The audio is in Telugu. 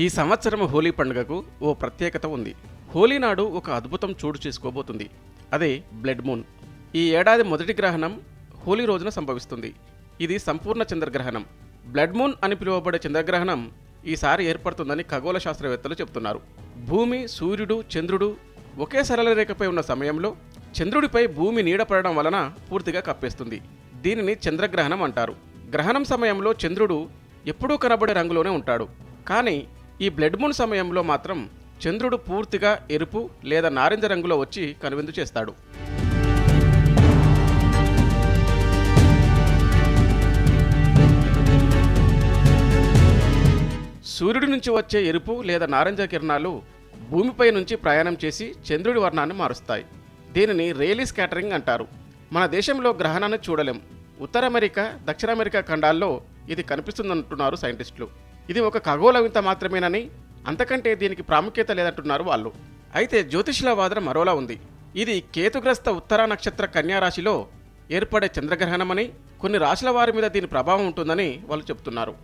ఈ సంవత్సరం హోలీ పండుగకు ఓ ప్రత్యేకత ఉంది. హోలీ నాడు ఒక అద్భుతం చోటు చేసుకోబోతుంది. అదే బ్లడ్ మూన్. ఈ ఏడాది మొదటి గ్రహణం హోలీ రోజున సంభవిస్తుంది. ఇది సంపూర్ణ చంద్రగ్రహణం. బ్లడ్ మూన్ అని పిలువబడే చంద్రగ్రహణం ఈసారి ఏర్పడుతుందని ఖగోళ శాస్త్రవేత్తలు చెబుతున్నారు. భూమి సూర్యుడు చంద్రుడు ఒకే సరళ రేఖపై ఉన్న సమయంలో చంద్రుడిపై భూమి నీడ పడడం వలన పూర్తిగా కప్పేస్తుంది. దీనిని చంద్రగ్రహణం అంటారు. గ్రహణం సమయంలో చంద్రుడు ఎప్పుడూ కనబడే రంగులోనే ఉంటాడు. కానీ ఈ బ్లడ్ మూన్ సమయంలో మాత్రం చంద్రుడు పూర్తిగా ఎరుపు లేదా నారింజ రంగులో వచ్చి కనువిందు చేస్తాడు. సూర్యుడి నుంచి వచ్చే ఎరుపు లేదా నారింజ కిరణాలు భూమిపై నుంచి ప్రయాణం చేసి చంద్రుడి వర్ణాన్ని మారుస్తాయి. దీనిని రేలీ స్కాటరింగ్ అంటారు. మన దేశంలో గ్రహణాన్ని చూడలేం. ఉత్తర అమెరికా దక్షిణ అమెరికా ఖండాల్లో ఇది కనిపిస్తుందంటున్నారు సైంటిస్టులు. ఇది ఒక ఖగోళ వింత మాత్రమేనని అంతకంటే దీనికి ప్రాముఖ్యత లేదంటున్నారు వాళ్ళు. అయితే జ్యోతిష్ల వాదన మరోలా ఉంది. ఇది కేతుగ్రస్త ఉత్తరా నక్షత్ర కన్యారాశిలో ఏర్పడే చంద్రగ్రహణమని కొన్ని రాశుల వారి మీద దీని ప్రభావం ఉంటుందని వాళ్ళు చెబుతున్నారు